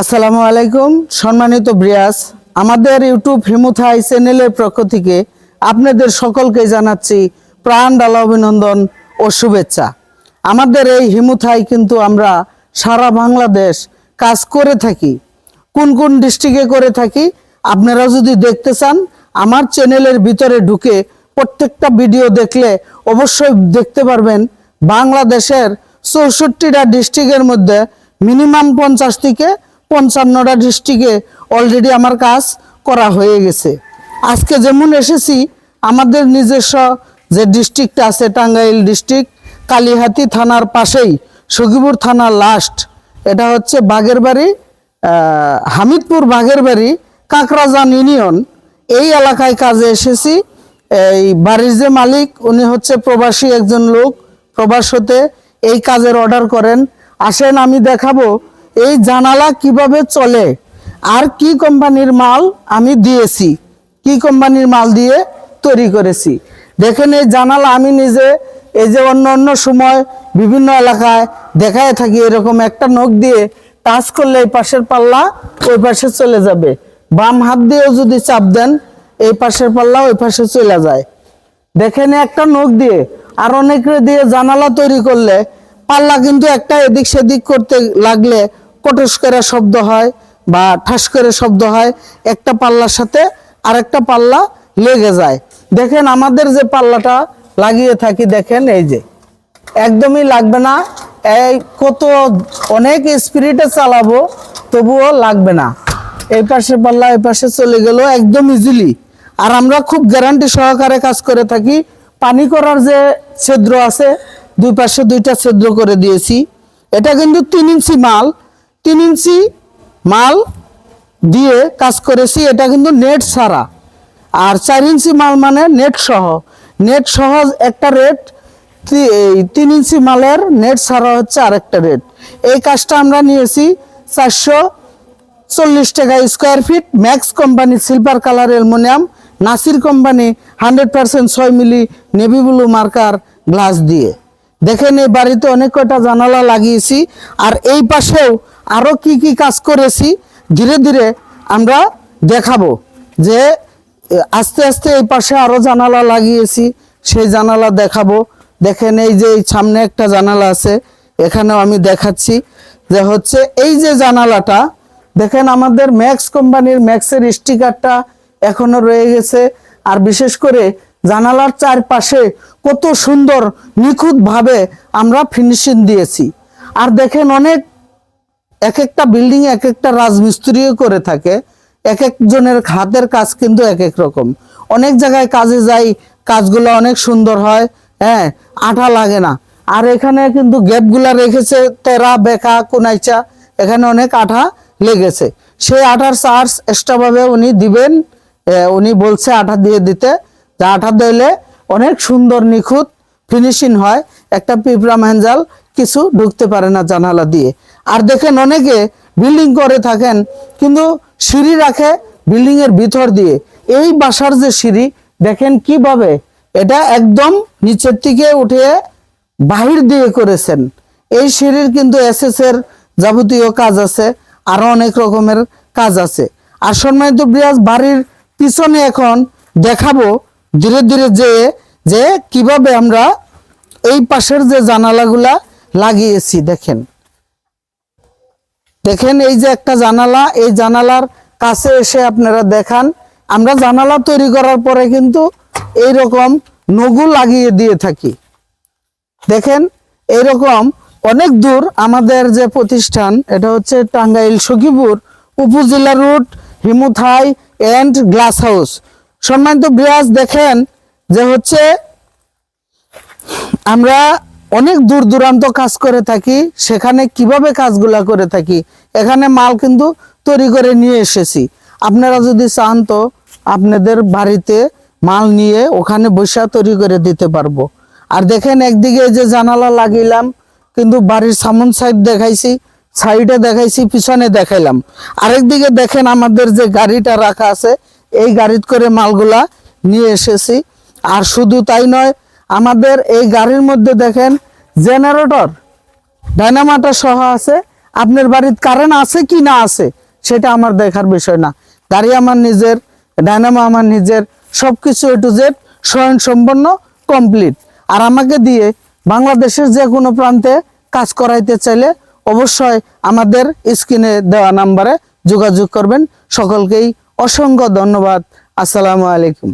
আসসালামু আলাইকুম, সম্মানিত ব্রিয়াস আমাদের ইউটিউব হিমুথাই চ্যানেলের পক্ষ থেকে আপনাদের সকলকে জানাচ্ছি প্রাণ ডালা অভিনন্দন ও শুভেচ্ছা। আমাদের এই হিমুথাই কিন্তু আমরা সারা বাংলাদেশ কাজ করে থাকি। কোন কোন ডিস্ট্রিক্টে করে থাকি, আপনারা যদি দেখতে চান, আমার চ্যানেলের ভিতরে ঢুকে প্রত্যেকটা ভিডিও দেখলে অবশ্যই দেখতে পারবেন, বাংলাদেশের চৌষট্টিটা ডিস্ট্রিক্টের মধ্যে মিনিমাম পঞ্চাশ থেকে পঞ্চান্নটা ডিস্ট্রিক্টে অলরেডি আমার কাজ করা হয়ে গেছে। আজকে যেমন এসেছি, আমাদের নিজস্ব যে ডিস্ট্রিক্টটা আছে, টাঙ্গাইল ডিস্ট্রিক্ট কালীহাতি থানার পাশেই সখীপুর থানা লাস্ট এটা হচ্ছে বাগেরবাড়ি বাড়ি হামিদপুর বাঘের বাড়ি কাকরাজান ইউনিয়ন এই এলাকায় কাজে এসেছি। এই বাড়ির যে মালিক, উনি হচ্ছে প্রবাসী একজন লোক, প্রবাস হতে এই কাজের অর্ডার করেন। আসেন, আমি দেখাবো এই জানালা কীভাবে চলে? আর কি কোম্পানির মাল আমি দিয়েছি? কি কোম্পানির মাল দিয়ে তৈরি করেছি? দেখেন এই জানালা আমি নিজে এই যে অন্য অন্য সময় বিভিন্ন এলাকায় দেখায় থাকি, এরকম একটা নখ দিয়ে টাচ করলে এই পাশের পাল্লা ওই পাশে চলে যাবে। বাম হাত দিয়েও যদি চাপ দেন, এই পাশের পাল্লা ওই পাশে চলে যায়। দেখেন একটা নখ দিয়ে। আর অনেকে দিয়ে জানালা তৈরি করলে পাল্লা কিন্তু একটা এদিক সেদিক করতে লাগলে কটস করে শব্দ হয় বা ঠাস করে শব্দ হয়, একটা পাল্লার সাথে আরেকটা পাল্লা লেগে যায়। দেখেন আমাদের যে পাল্লাটা লাগিয়ে থাকি, দেখেন এই যে। একদমই লাগবে না। এই কত অনেক স্পিরিটে চালাবো, তবুও লাগবে না। এই পাশে পাল্লা, এই পাশে চলে গেল একদম ইজিলি আর আমরা খুব গ্যারান্টি সহকারে কাজ করে থাকি। পানি করার যে ছেদ্র আছে, দুই পাশে দুইটা ছেদ্র করে দিয়েছি। এটা কিন্তু তিন ইঞ্চি মাল। তিন ইঞ্চি মাল দিয়ে কাজ করেছি, এটা কিন্তু নেট ছাড়া। আর চার ইঞ্চি মাল মানে নেট সহ। নেট সহ একটা রেট তিন ইঞ্চি মালের নেট ছাড়া হচ্ছে আরেকটা রেট এই কাজটা আমরা নিয়েছি চারশো চল্লিশ টাকা square feet max company silver colour aluminium Nasir company hundred percent ছয় milli navy blue marker glass দিয়ে। দেখেন এই বাড়িতে অনেক কয়টা জানালা লাগিয়েছি, আর এই পাশেও আরও কি কি কাজ করেছি, ধীরে ধীরে আমরা দেখাবো যে আস্তে আস্তে এই পাশে আরও জানালা লাগিয়েছি, সেই জানালা দেখাবো। দেখেন এই যে এই সামনে একটা জানালা আছে, এখানেও আমি দেখাচ্ছি যে হচ্ছে এই যে জানালাটা, দেখেন আমাদের ম্যাক্স কোম্পানির ম্যাক্সের স্টিকারটা এখনও রয়ে গেছে। আর বিশেষ করে জানালার চারপাশে কত সুন্দর নিখুঁতভাবে আমরা ফিনিশিং দিয়েছি। আর দেখেন অনেক এক একটা বিল্ডিং এক একটা রাজমিস্ত্রিও করে থাকে। এক একজনের হাতের কাজ কিন্তু এক এক রকম। অনেক জায়গায় কাজে যাই, কাজগুলো অনেক সুন্দর হয় হ্যাঁ আঠা লাগে না। আর এখানে কিন্তু গ্যাপগুলা রেখেছে তেরা, বেকা, কোনাইচা, এখানে অনেক আঠা লেগেছে। সেই আঠার চার্জ এক্সট্রাভাবে উনি দিবেন উনি বলছে আঠা দিয়ে দিতে। যা আঠা দিলে অনেক সুন্দর নিখুঁত ফিনিশিং হয়, একটা পিঁপড়া ম্যাঞ্জাল কিছু ঢুকতে পারে না জানালা দিয়ে। আর দেখেন অনেকে বিল্ডিং করে থাকেন, কিন্তু সিঁড়ি রাখে বিল্ডিং এর ভিতর দিয়ে। এই বাসার যে সিঁড়ি, দেখেন কীভাবে? এটা একদম নিচের থেকে উঠে বাহির দিয়ে করেছেন। এই সিঁড়ির কিন্তু এসএস এর যাবতীয় কাজ আছে, আরও অনেক রকমের কাজ আছে। আর সম্মানিত ব্রিয়াজ বাড়ির পিছনে এখন দেখাবো ধীরে ধীরে যে যে কীভাবে আমরা এই পাশের যে জানালাগুলা লাগিয়েছি, দেখেন। দেখেন এই যে একটা জানালা, এই জানালার কাছে এসে আপনারা দেখান। আমরা জানালা তৈরি করার পরে কিন্তু এই রকম নগু লাগিয়ে দিয়ে থাকি। দেখেন, এইরকম অনেক দূর আমাদের যে প্রতিষ্ঠান, এটা হচ্ছে টাঙ্গাইল সখীপুর, উপজেলা রুট, হিমুথাই এন্ড গ্লাস হাউস। সম্মানিত ব্রিয়াজ দেখেন যে হচ্ছে আমরা অনেক দূর দূরান্ত কাজ করে থাকি, সেখানে কীভাবে কাজগুলা করে থাকি, এখানে মাল কিন্তু তৈরি করে নিয়ে এসেছি। আপনারা যদি চান তো আপনাদের বাড়িতে মাল নিয়ে ওখানে বসে তৈরি করে দিতে পারব। আর দেখেন একদিকে যে জানালা লাগিলাম, কিন্তু বাড়ির সামন সাইড দেখাইছি, সাইডে দেখাইছি, পিছনে দেখাইলাম। আরেকদিকে দেখেন আমাদের যে গাড়িটা রাখা আছে, এই গাড়িত করে মালগুলা নিয়ে এসেছি। আর শুধু তাই নয় আমাদের এই গাড়ির মধ্যে দেখেন জেনারেটর ডাইনামাটার সহ আছে। আপনার বাড়ির কারেন্ট আছে কি না আছে, সেটা আমার দেখার বিষয় না। গাড়ি আমার নিজের, ডায়নামো আমার নিজের, সবকিছু এ টু জেড স্বয়ংসম্পন্ন কমপ্লিট আর আমাকে দিয়ে বাংলাদেশের যে কোনো প্রান্তে কাজ করাইতে চাইলে অবশ্যই আমাদের স্ক্রিনে দেওয়া নাম্বারে যোগাযোগ করবেন। সকলকেই অসংখ্য ধন্যবাদ। আসসালামু আলাইকুম।